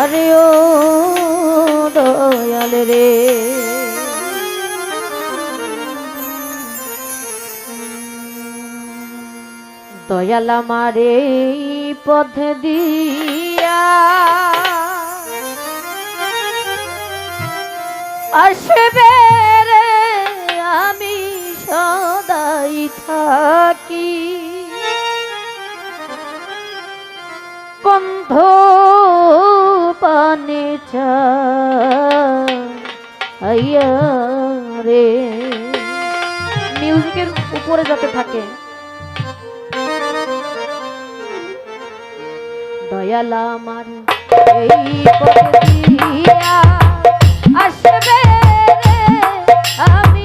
আরে ও দয়াল রে। দয়াল আমার এই পথ দিয়া আসবে রে, আমি সদাই থাকি। বন্ধ পানে আইয়া রে মিউজিকের উপরে যাতে থাকে। দয়াল আমার এই আসবে আমি